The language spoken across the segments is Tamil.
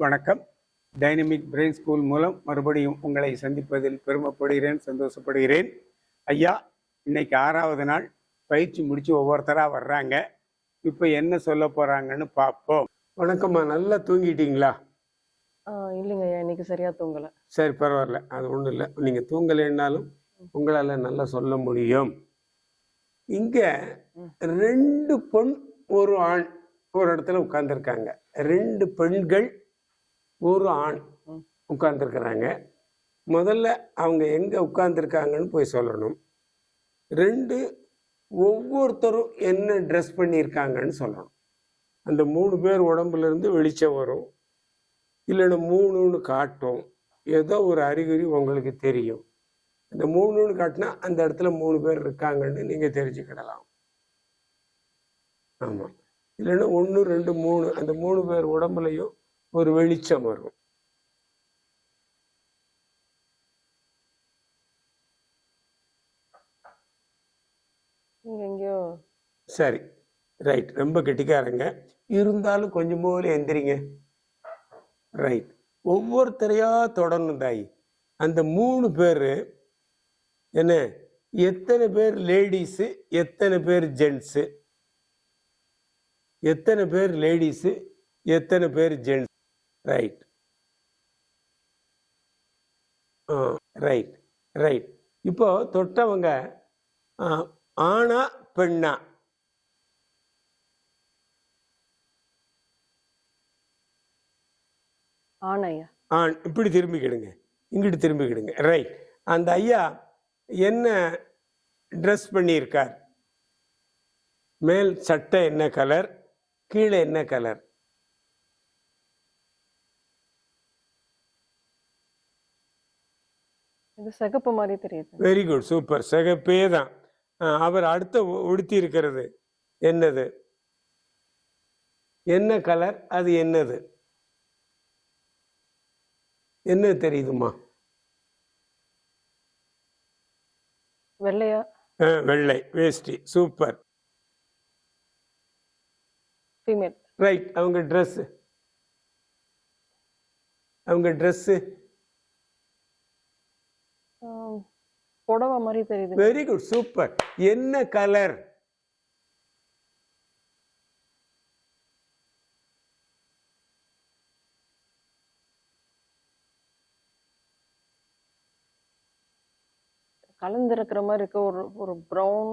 வணக்கம். டைனமிக் பிரெயின் ஸ்கூல் மூலம் மறுபடியும் உங்களை சந்திப்பதில் பெருமைப்படுகிறேன் சந்தோஷப்படுகிறேன். ஐயா இன்னைக்கு ஆறாவது நாள். பயிற்சி முடிச்சு ஒவ்வொருத்தராக வர்றாங்க. இப்போ என்ன சொல்ல போறாங்கன்னு பார்ப்போம் வணக்கம்மா. நல்லா தூங்கிட்டீங்களா? இல்லைங்க ஐயா. இன்னைக்கு சரியா தூங்கல. சரி பரவாயில்ல. அது ஒன்றும் இல்லை. நீங்கள் தூங்கலைன்னாலும் உங்களால் நல்லா சொல்ல முடியும். இங்கே ரெண்டு பெண் ஒரு ஆண் ஒரு இடத்துல உட்கார்ந்துருக்காங்க. ரெண்டு பெண்கள் ஒரு ஆண் உட்கார்ந்துருக்குறாங்க. முதல்ல அவங்க எங்கே உட்கார்ந்துருக்காங்கன்னு போய் சொல்லணும். ரெண்டு ஒவ்வொருத்தரும் என்ன ட்ரெஸ் பண்ணியிருக்காங்கன்னு சொல்லணும். அந்த மூணு பேர் உடம்புலேருந்து வெளிச்சம் வரும். இல்லைன்னா மூணுன்னு காட்டும். ஏதோ ஒரு அறிகுறி உங்களுக்கு தெரியும். அந்த மூணுன்னு காட்டினா அந்த இடத்துல மூணு பேர் இருக்காங்கன்னு நீங்கள் தெரிஞ்சுக்கிடலாம். ஆமாம் இல்லைன்னா ஒன்று ரெண்டு மூணு அந்த மூணு பேர் உடம்புலையும் ஒரு வெளிச்சம் வரும். சரி ரைட் ரொம்ப கெட்டிக்காரங்க. இருந்தாலும் கொஞ்சம் போல எந்திரிங்க. ரைட் ஒவ்வொருத்தரையா தொடரணும் தாய். அந்த மூணு பேர் என்ன? எத்தனை பேர் லேடிஸு எத்தனை பேர் ஜென்ஸு எத்தனை பேர் லேடிஸு எத்தனை பேர் ஜென்ஸ் ரைட் ஆ ரைட் ரைட் இப்போ தொட்டவங்க ஆணா பெண்ணா? ஆண் ஐயா ஆண் இப்படி திரும்பிக்கிடுங்க இங்கிட்டு திரும்பிக்கிடுங்க ரைட் அந்த ஐயா என்ன ட்ரெஸ் பண்ணியிருக்கார்? மேல் சட்டை என்ன கலர் கீழே என்ன கலர் இது சிகப்பு மாதிரி தெரியுது. வெரி குட் சூப்பர் சிகப்பே தான். அவர் அடுத்த உடுத்தி இருக்கிறது என்னது? என்ன கலர் அது என்னது? என்ன தெரியுதுமா? வெள்ளையா? வெள்ளை. வேஷ்டி. சூப்பர் ஃபீமேல் ரைட் அவங்க ட்ரெஸ் அவங்க ட்ரெஸ்ஸு புடவை மாதிரி தெரியுது. வெரி குட் சூப்பர் என்ன கலர் கலந்திருக்கிற மாதிரி இருக்க ஒரு ஒரு ப்ரௌன்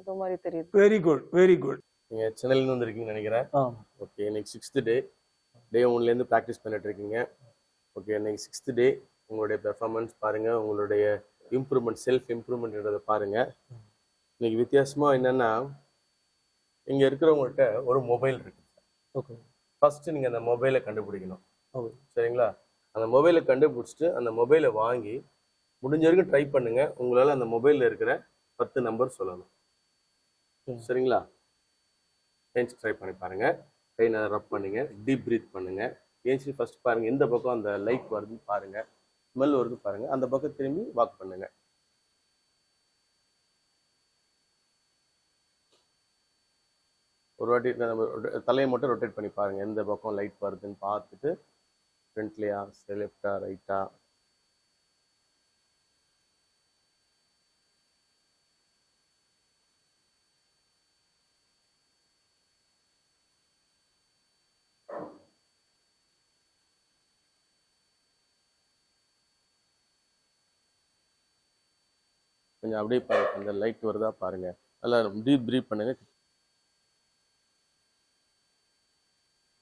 ஏதோ மாதிரி தெரியுது. வெரி குட் வெரி குட் நீங்க சென்னையிலேருந்து வந்திருக்கீங்கன்னு நினைக்கிறேன். ஓகே இன்னைக்கு சிக்ஸ்த்து டே டே ஒன்லேருந்து ப்ராக்டிஸ் பண்ணிட்டு இருக்கீங்க. ஓகே இன்னைக்கு சிக்ஸ்த்து டே உங்களுடைய பெர்ஃபார்மன்ஸ் பாருங்க உங்களுடைய இம்ப்ரூவ்மெண்ட் செல்ஃப் இம்ப்ரூவ்மெண்ட்ன்றதை பாருங்க. இன்னைக்கு வித்தியாசமா என்னன்னா இங்க இருக்கிறவங்கள்ட்ட ஒரு மொபைல் இருக்கு ஓகே ஃபர்ஸ்ட் நீங்க அந்த மொபைலை கண்டுபிடிக்கணும். ஓகே சரிங்களா? அந்த மொபைலை கண்டுபிடிச்சிட்டு அந்த மொபைலை வாங்கி முடிஞ்ச வரைக்கும் ட்ரை பண்ணுங்க. உங்களால அந்த மொபைல்ல இருக்கிற பத்து நம்பர் சொல்லணும். சரிங்களா? ஏஞ்சி ட்ரை பண்ணி பாருங்க. கை நல்லா ரப் பண்ணுங்க. டீப் பிரீத் பண்ணுங்க. ஏஞ்சி ஃபர்ஸ்ட் பாருங்க. எந்த பக்கம் அந்த லைட் வருதுன்னு பாருங்க. ஸ்மெல் வருது பாருங்க. அந்த பக்கம் திரும்பி வாக் பண்ணுங்க. ஒரு வாட்டி நம்ம தலையை மட்டும் ரொட்டேட் பண்ணி பாருங்க. எந்த பக்கம் லைட் வருதுன்னு பார்த்துட்டு ஃப்ரண்ட்லேயா லெஃப்டா ரைட்டா கொஞ்சம் அப்படியே பாருங்க அந்த லைட் வருதா பாருங்க. நல்லா டீப் ப்ரீத் பண்ணுங்க.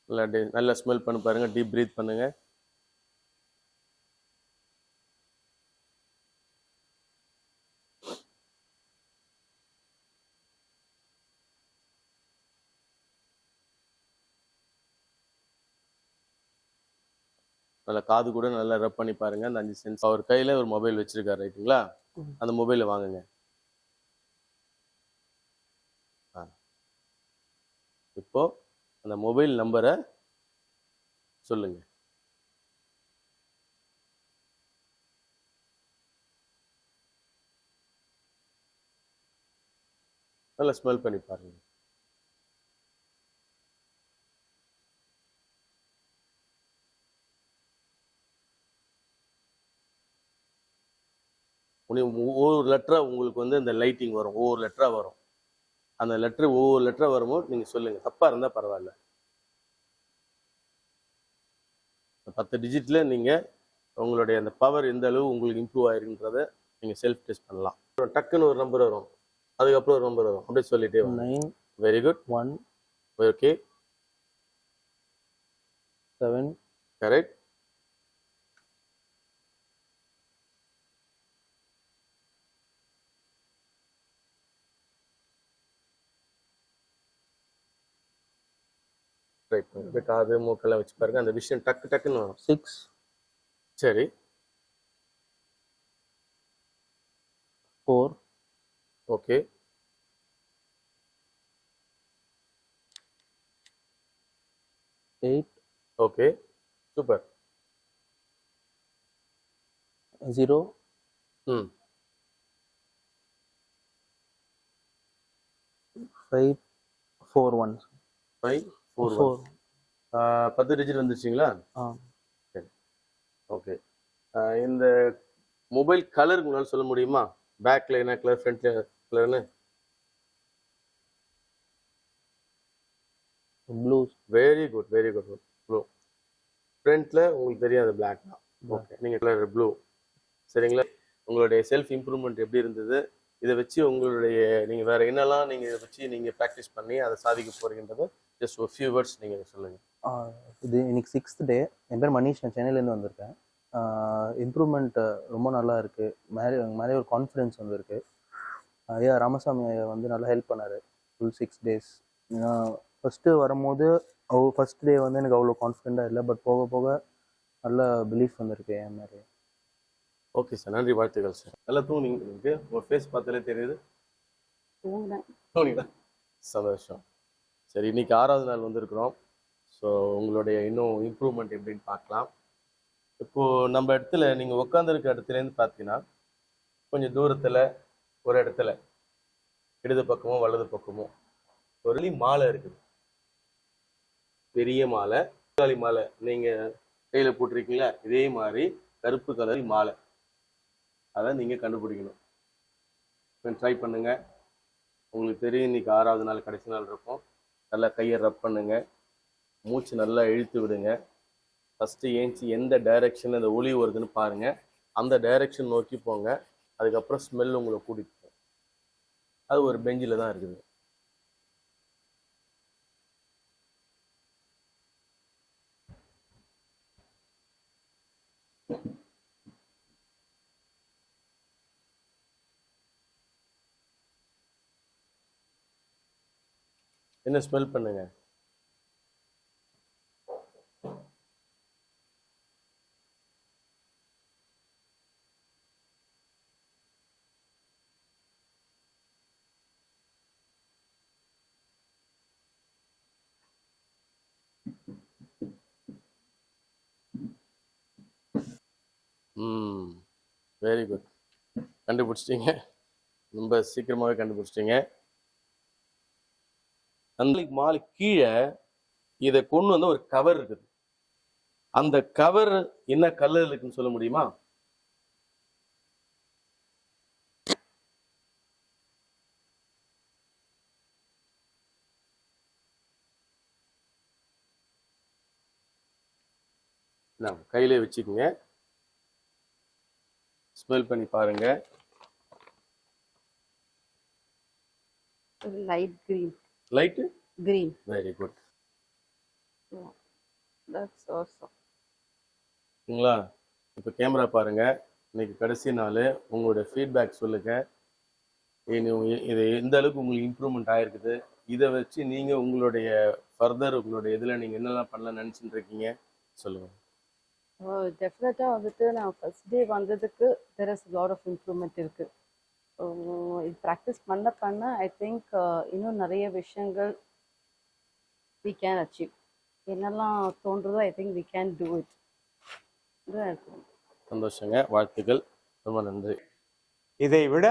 நல்லா டே- நல்லா ஸ்மெல் பண்ணி பாருங்க டீப் ப்ரீத் பண்ணுங்க. நல்லா காது கூட நல்லா ரப் பண்ணி பாருங்க அந்த அஞ்சு சென்ஸ் அவர் கையில ஒரு மொபைல் வச்சிருக்காரு ரைட்டுங்களா அந்த மொபைலை வாங்குங்க. இப்போ அந்த மொபைல் நம்பரை சொல்லுங்க. நல்லா ஸ்மெல் பண்ணி பாருங்க. ஒவ்வொரு லெட்டராக உங்களுக்கு வந்து அந்த லைட்டிங் வரும். ஒவ்வொரு லெட்டராக வரும். அந்த லெட்ரு ஒவ்வொரு லெட்டராக வரும்போது நீங்கள் சொல்லுங்கள் தப்பாக இருந்தால் பரவாயில்ல. இந்த பத்து டிஜிட்டில் நீங்கள் உங்களுடைய அந்த பவர் எந்த அளவு உங்களுக்கு இம்ப்ரூவ் ஆயிருக்குன்றத நீங்கள் செல்ஃப் டெஸ்ட் பண்ணலாம் டக்குன்னு ஒரு நம்பர் வரும். அதுக்கப்புறம் ஒரு நம்பர் வரும். அப்படியே சொல்லிட்டே nine very good one okay seven correct try பண்ணுங்க காது மூக்கெல்லாம் வச்சு பாருங்க அந்த விஷயம் டக்கு டக்குன்னு வரும் சிக்ஸ் சரி four okay eight okay super zero hmm five four one five four four பத்து டிஜிட் வந்துருச்சுங்களா? ஆ. ஓகே இந்த மொபைல் கலர் உங்களால் சொல்ல முடியுமா? பேக்ல என்ன கலர் ஃப்ரண்ட்ல கலர்னு blue very good very good blue ஃப்ரண்ட்ல உங்களுக்கு தெரியும் அது பிளாக் தான். ஓகே நீங்க கலர் ப்ளூ சரிங்களா? உங்களுடைய செல்ஃப் இம்ப்ரூவ்மெண்ட் எப்படி இருந்தது? இதை வச்சு உங்களுடைய நீங்க வேற என்னெல்லாம் நீங்க இதை வச்சு நீங்க ப்ராக்டிஸ் பண்ணி அதை சாதிக்க போறீங்கன்றத ஜஸ்ட் ஒரு ஃபியூ வேர்ட்ஸ் நீங்க சொல்லுங்க. இது இன்னைக்கு சிக்ஸ்த் டே என் பேர் மணிஷ். நான் சென்னையிலேருந்து வந்திருக்கேன். இம்ப்ரூவ்மெண்ட் ரொம்ப நல்லா இருக்கு. மேலே மேலே ஒரு கான்ஃபிடென்ஸ் வந்திருக்கு ஐயா ராமசாமி ஐயா வந்து நல்லா ஹெல்ப் பண்ணாரு. ஃபுல் சிக்ஸ் டேஸ் ஃபஸ்ட்டு வரும்போது அவ ஃபர்ஸ்ட் டே வந்து எனக்கு அவ்வளோ கான்ஃபிடென்ட்டாக இல்லை. பட் போக போக நல்ல பிலீஃப் வந்திருக்கு என் மேலே. ஓகே சார் நன்றி வாழ்த்துக்கள் சார் நல்லா தூங்குனீங்க. உங்களுக்கு உங்க ஃபேஸ் பார்த்தாலே தெரியுது. தூங்கினேன். தூங்குனீங்களா? சந்தோஷம். சரி இன்னைக்கு ஆறாவது நாள் வந்திருக்கிறோம். ஸோ உங்களுடைய இன்னும் இம்ப்ரூவ்மெண்ட் எப்படின்னு பார்க்கலாம். இப்போ நம்ம இடத்துல நீங்க உட்காந்துருக்க இடத்துலேருந்து பார்த்தீங்கன்னா கொஞ்சம் தூரத்துல ஒரு இடத்துல இடது பக்கமோ வலது பக்கமோ ஒரு மாலை இருக்குது. பெரிய மாலை தக்காளி மாலை நீங்க கையில் போட்டிருக்கீங்களா? இதே மாதிரி கருப்பு கலர் மாலை. அதை நீங்க கண்டுபிடிக்கணும். ட்ரை பண்ணுங்க. உங்களுக்கு தெரியும் இன்னைக்கு ஆறாவது நாள் கடைசி நாள் இருக்கும். நல்லா கையை ரப் பண்ணுங்க. மூச்சு நல்லா இழுத்து விடுங்க. ஃபஸ்ட்டு ஏஞ்சி எந்த டைரெக்ஷன் அந்த ஒளி வருதுன்னு பாருங்க. அந்த டைரெக்ஷன் நோக்கி போங்க. அதுக்கப்புறம் ஸ்மெல் உங்களை கூட்டிட்டு போகும் அது ஒரு பெஞ்சில் தான் இருக்குது. என்ன ஸ்மெல் பண்ணுங்க? ம் வெரி குட் கண்டுபிடிச்சிட்டிங்க. ரொம்ப சீக்கிரமாகவே கண்டுபிடிச்சிட்டீங்க. அந்த மாலு கீழே இதை கொண்டு வந்து ஒரு கவர் இருக்குது. அந்த கவர் என்ன கலர் இருக்குன்னு சொல்ல முடியுமா? கையிலே வச்சுக்கோங்க. ஸ்மெல் பண்ணி பாருங்க. Light green light green. Very good that's awesome. சரிங்களா இப்போ கேமரா பாருங்க. இன்னைக்கு கடைசி நாள். உங்களுடைய ஃபீட்பேக் சொல்லுங்க. இது எந்த அளவுக்கு உங்களுக்கு இம்ப்ரூவ்மெண்ட் ஆயிருக்குது? இதை வச்சு நீங்க உங்களுடைய ஃபர்தர் உங்களுடைய இதுல நீங்க என்னெல்லாம் பண்ணலாம் நினைச்சிட்டு இருக்கீங்க? சொல்லுங்க. டெஃபினட்டாக வந்துட்டு நான் ஃபர்ஸ்ட் டே வந்ததுக்கு there is lot of improvement இருக்கு. So, இது ப்ராக்டிஸ் பண்ண பண்ண ஐ திங்க் இன்னும் நிறைய விஷயங்கள் வி கேன் அச்சீவ் என்னெல்லாம் தோன்றுதோ I think we can do it சந்தோஷங்க. வாழ்த்துக்கள். ரொம்ப நன்றி. இதை விட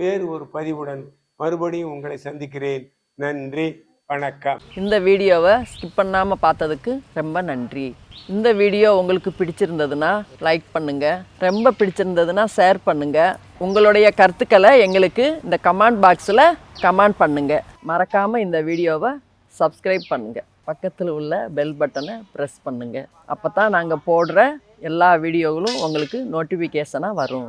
வேறு ஒரு பதிவுடன் மறுபடியும் உங்களை சந்திக்கிறேன். நன்றி. வணக்கம். இந்த வீடியோவை ஸ்கிப் பண்ணாமல் பார்த்ததுக்கு ரொம்ப நன்றி. இந்த வீடியோ உங்களுக்கு பிடிச்சிருந்ததுன்னா லைக் பண்ணுங்கள் ரொம்ப பிடிச்சிருந்ததுன்னா ஷேர் பண்ணுங்கள் உங்களுடைய கருத்துக்களை எங்களுக்கு இந்த கமெண்ட் பாக்ஸில் கமெண்ட் பண்ணுங்கள் மறக்காமல் இந்த வீடியோவை சப்ஸ்கிரைப் பண்ணுங்கள் பக்கத்தில் உள்ள பெல் பட்டனை ப்ரெஸ் பண்ணுங்கள் அப்போ தான் நாங்கள் போடுற எல்லா வீடியோகளும் உங்களுக்கு நோட்டிஃபிகேஷனாக வரும்.